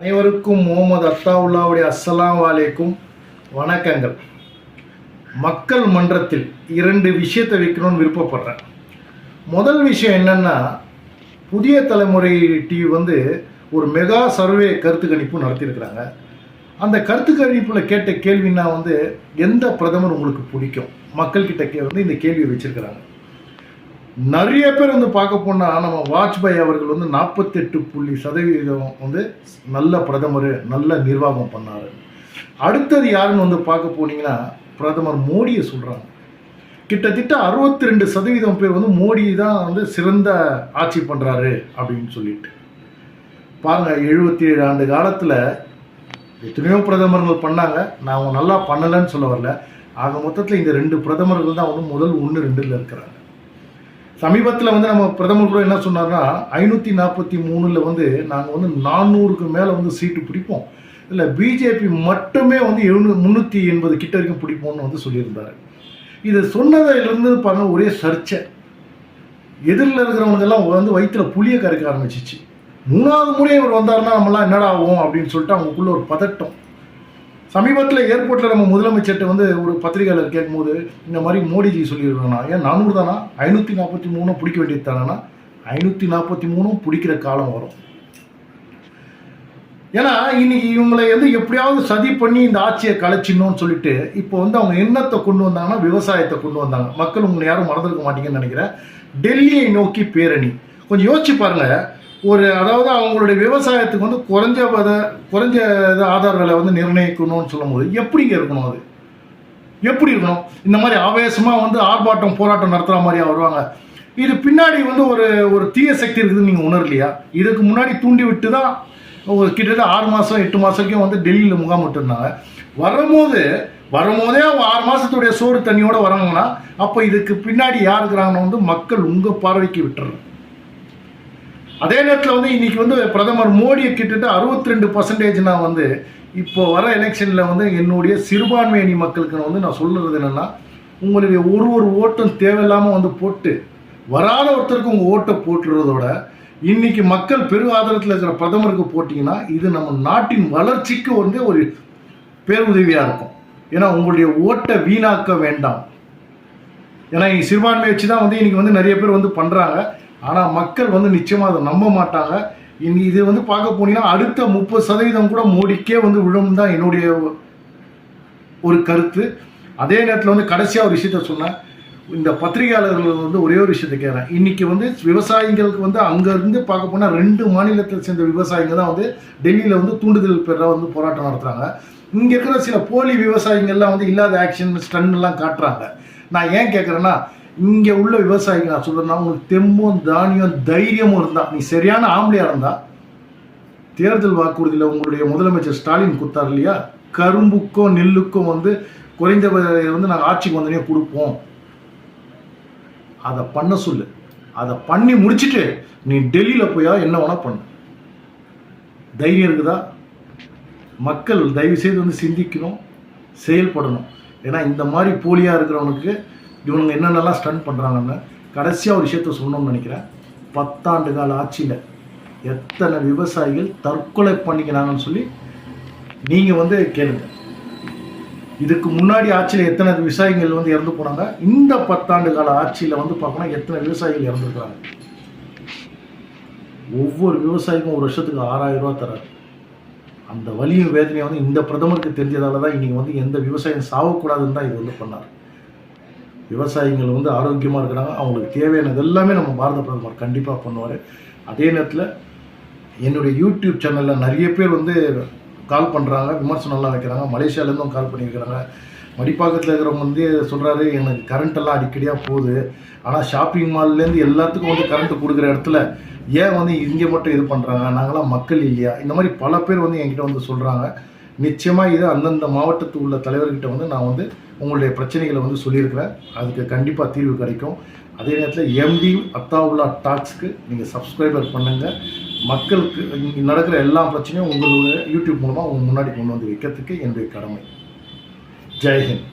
அனைவருக்கும் முகமது அத்தாவுல்லாவுடைய அஸ்ஸலாம் வலைக்கும் வணக்கங்கள். மக்கள் மன்றத்தில் இரண்டு விஷயத்தை வைக்கணும்னு விருப்பப்படுறேன். முதல் விஷயம் என்னென்னா புதிய தலைமுறை டிவி வந்து ஒரு மெகா சர்வே கருத்து கணிப்பு நடத்தியிருக்கிறாங்க. அந்த கருத்து கணிப்பில் கேட்ட கேள்வின்னா வந்து எந்த பிரதமர் உங்களுக்கு பிடிக்கும்? மக்கள்கிட்ட கே வந்து இந்த கேள்வியை வச்சிருக்கிறாங்க. நிறைய பேர் வந்து பார்க்க போனால் நம்ம வாஜ்பாய் அவர்கள் வந்து நாற்பத்தெட்டு புள்ளி சதவீதம் வந்து நல்ல பிரதமர் நல்ல நிர்வாகம் பண்ணார். அடுத்தது யாருன்னு வந்து பார்க்க போனீங்கன்னா பிரதமர் மோடியை சொல்கிறாங்க கிட்டத்தட்ட அறுபத்தி ரெண்டு சதவீதம் பேர் வந்து மோடி தான் வந்து சிறந்த ஆட்சி பண்ணுறாரு அப்படின்னு சொல்லிட்டு. பாருங்க எழுபத்தி ஏழு ஆண்டு காலத்தில் எத்தனையோ பிரதமர்கள் பண்ணாங்க. நான் அவங்க நல்லா பண்ணலைன்னு சொல்ல வரல. ஆக மொத்தத்தில் இந்த ரெண்டு பிரதமர்கள் தான் வந்து முதல் ஒன்று ரெண்டில் இருக்கிறாங்க. சமீபத்தில் வந்து நம்ம பிரதமர் கூட என்ன சொன்னார்னா ஐநூற்றி நாற்பத்தி மூணில் வந்து நாங்கள் வந்து நானூறுக்கு மேலே வந்து சீட்டு பிடிப்போம். இல்லை பிஜேபி மட்டுமே வந்து எழுநூ முந்நூற்றி எண்பது கிட்ட வரைக்கும் பிடிப்போம்னு வந்து சொல்லியிருந்தாரு. இதை சொன்னதிலிருந்து பாருங்க ஒரே சர்ச்சை. எதிரில் இருக்கிறவங்களுக்கெல்லாம் வந்து வயிற்றில் புளிய கரைக்க ஆரம்பிச்சிச்சு. மூணாவது முறை இவர் வந்தாருன்னா நம்மளாம் என்னடா ஆகும் அப்படின்னு சொல்லிட்டு அவங்களுக்குள்ள ஒரு பதட்டம். சமீபத்தில் ஏர்போர்ட்டில் நம்ம முதலமைச்சர்கிட்ட வந்து ஒரு பத்திரிகையாளர் கேட்கும்போது இந்த மாதிரி மோடிஜி சொல்லியிருக்காங்கன்னா ஏன் நானூறு தானா? ஐநூற்றி நாற்பத்தி மூணும் பிடிக்க வேண்டியது தானா ஐநூற்றி நாற்பத்தி மூணும் பிடிக்கிற காலம் வரும். ஏன்னா இன்னைக்கு இவங்களை வந்து எப்படியாவது சதி பண்ணி இந்த ஆட்சியை கலைச்சிடணும்னு சொல்லிட்டு இப்போ வந்து அவங்க எண்ணத்தை கொண்டு வந்தாங்கன்னா விவசாயத்தை கொண்டு வந்தாங்க. மக்கள் உங்களை யாரும் மறந்துருக்க மாட்டீங்கன்னு நினைக்கிறேன். டெல்லியை நோக்கி பேரணி. கொஞ்சம் யோசிச்சு பாருங்கள் ஒரு அதாவது அவங்களுடைய விவசாயத்துக்கு வந்து குறைஞ்ச பத குறைஞ்ச இது ஆதார விலை வந்து நிர்ணயிக்கணும்னு சொல்லும்போது எப்படிங்க இருக்கணும் அது? எப்படி இருக்கணும்? இந்த மாதிரி ஆவேசமாக வந்து ஆர்ப்பாட்டம் போராட்டம் நடத்துகிற மாதிரியா வருவாங்க. இது பின்னாடி வந்து ஒரு ஒரு தீய சக்தி இருக்குதுன்னு நீங்கள் உணரலையா? இதுக்கு முன்னாடி தூண்டி விட்டு தான் ஒரு கிட்டத்தட்ட ஆறு மாதம் எட்டு மாதம் வந்து டெல்லியில் முகாமிட்டு இருந்தாங்க வரும்போது வரும்போதே அவங்க ஆறு மாதத்துடைய சோறு தண்ணியோடு வராங்கன்னா அப்போ இதுக்கு பின்னாடி யார் இருக்கிறாங்கன்னு வந்து மக்கள் உங்கள் பார்வைக்கு விட்டுறோம் அதே நேரத்தில் வந்து இன்னைக்கு வந்து பிரதமர் மோடியை கிட்டத்தட்ட அறுபத்தி ரெண்டு பர்சன்டேஜ்னா வந்து இப்போ வர எலெக்ஷனில் வந்து என்னுடைய சிறுபான்மை அணி மக்களுக்கு வந்து நான் சொல்கிறது என்னென்னா உங்களுடைய ஒரு ஒரு ஓட்டும் தேவையில்லாமல் வந்து போட்டு வராத ஒருத்தருக்கு உங்கள் ஓட்டை போட்டுறதோட இன்றைக்கி மக்கள் பெரு ஆதரத்தில் இருக்கிற பிரதமருக்கு போட்டிங்கன்னா இது நம்ம நாட்டின் வளர்ச்சிக்கு வந்து ஒரு பேருதவியாக இருக்கும். ஏன்னா உங்களுடைய ஓட்டை வீணாக்க வேண்டாம். ஏன்னா சிறுபான்மையை வச்சு தான் வந்து இன்றைக்கி வந்து நிறைய பேர் வந்து பண்ணுறாங்க ஆனால் மக்கள் வந்து நிச்சயமாக அதை நம்ப மாட்டாங்க. இனி இது வந்து பார்க்க போனீங்கன்னா அடுத்த முப்பது சதவீதம் கூட மோடிக்கே வந்து விழும் தான் என்னுடைய ஒரு கருத்து. அதே நேரத்தில் வந்து கடைசியாக ஒரு விஷயத்த சொன்னேன். இந்த பத்திரிகையாளர்கள் வந்து ஒரே ஒரு விஷயத்தை கேட்குறேன். இன்றைக்கி வந்து விவசாயிகளுக்கு வந்து அங்கேருந்து பார்க்க போனால் ரெண்டு மாநிலத்தை சேர்ந்த விவசாயிங்க தான் வந்து டெல்லியில் வந்து தூண்டுதல் பெற வந்து போராட்டம் நடத்துகிறாங்க இங்கே இருக்கிற சில போலி விவசாயிகள்லாம் வந்து இல்லாத ஆக்ஷன் ஸ்டன்லாம் காட்டுறாங்க. நான் ஏன் கேட்குறேன்னா இங்கே உள்ள விவசாயிங்க நான் சொல்கிறேன்னா உங்களுக்கு தெம்பும் தானியம் தைரியமும் இருந்தால் நீ சரியான ஆம்பளையாக இருந்தா தேர்தல் வாக்குறுதியில் உங்களுடைய முதலமைச்சர் ஸ்டாலின் கொடுத்தார் இல்லையா? கரும்புக்கும் நெல்லுக்கும் வந்து குறைந்த வந்து நாங்கள் ஆட்சிக்கு வந்தனே கொடுப்போம். அதை பண்ண சொல்லு. அதை பண்ணி முடிச்சுட்டு நீ டெல்லியில் போயா என்ன வேணால் பண்ணு. தைரியம் இருக்குதா? மக்கள் தயவு செய்து வந்து சிந்திக்கணும் செயல்படணும். ஏன்னா இந்த மாதிரி போலியாக இருக்கிறவனுக்கு இவனுங்க என்னென்னலாம் ஸ்டன் பண்ணுறாங்கன்னு கடைசியாக ஒரு விஷயத்த சொல்லணும்னு நினைக்கிறேன். பத்தாண்டு கால ஆட்சியில் எத்தனை விவசாயிகள் தற்கொலை பண்ணிக்கிறாங்கன்னு சொல்லி நீங்கள் வந்து கேளுங்க. இதுக்கு முன்னாடி ஆட்சியில் எத்தனை விவசாயிகள் வந்து இறந்து போனாங்க? இந்த பத்தாண்டு கால ஆட்சியில் வந்து பார்க்கணும் எத்தனை விவசாயிகள் இறந்துருக்காங்க? ஒவ்வொரு விவசாயிக்கும் ஒரு வருஷத்துக்கு ஆறாயிரம் ரூபா தராரு. அந்த வலியும் வேதனையை வந்து இந்த பிரதமருக்கு தெரிஞ்சதால தான் இன்றைக்கி வந்து எந்த விவசாயம் சாகக்கூடாதுன்னு தான் இது வந்து பண்ணார். விவசாயிகள் வந்து ஆரோக்கியமாக இருக்கிறாங்க. அவங்களுக்கு தேவையானது எல்லாமே நம்ம பாரத பிரதமர் கண்டிப்பாக பண்ணுவார். அதே நேரத்தில் என்னுடைய யூடியூப் சேனலில் நிறைய பேர் வந்து கால் பண்ணுறாங்க விமர்சனம்லாம் வைக்கிறாங்க. மலேசியாலேருந்தும் கால் பண்ணியிருக்கிறாங்க. மடிப்பாக்கத்தில் இருக்கிறவங்க வந்து சொல்கிறாரு எனக்கு கரண்ட்டெல்லாம் அடிக்கடியாக போகுது. ஆனால் ஷாப்பிங் மால்லேருந்து எல்லாத்துக்கும் வந்து கரண்ட்டு கொடுக்குற இடத்துல ஏன் வந்து இங்கே மட்டும் இது பண்ணுறாங்க நாங்களாம் மக்கள் இல்லையா? இந்த மாதிரி பல பேர் வந்து என்கிட்ட வந்து சொல்கிறாங்க நிச்சயமாக இது அந்தந்த மாவட்டத்தில் உள்ள தலைவர்கிட்ட வந்து நான் வந்து உங்களுடைய பிரச்சனைகளை வந்து சொல்லியிருக்கிறேன். அதுக்கு கண்டிப்பாக தீர்வு கிடைக்கும். அதே நேரத்தில் எம்டி அத்தாவுல்லா டாக்ஸ்க்கு நீங்கள் சப்ஸ்கிரைபர் பண்ணுங்கள் மக்களுக்கு இங்கே நடக்கிற எல்லா பிரச்சனையும் உங்களுடைய யூடியூப் மூலமாக உங்கள் முன்னாடி கொண்டு வந்து வைக்கிறதுக்கு என்னுடைய கடமை. ஜெய்ஹிந்த்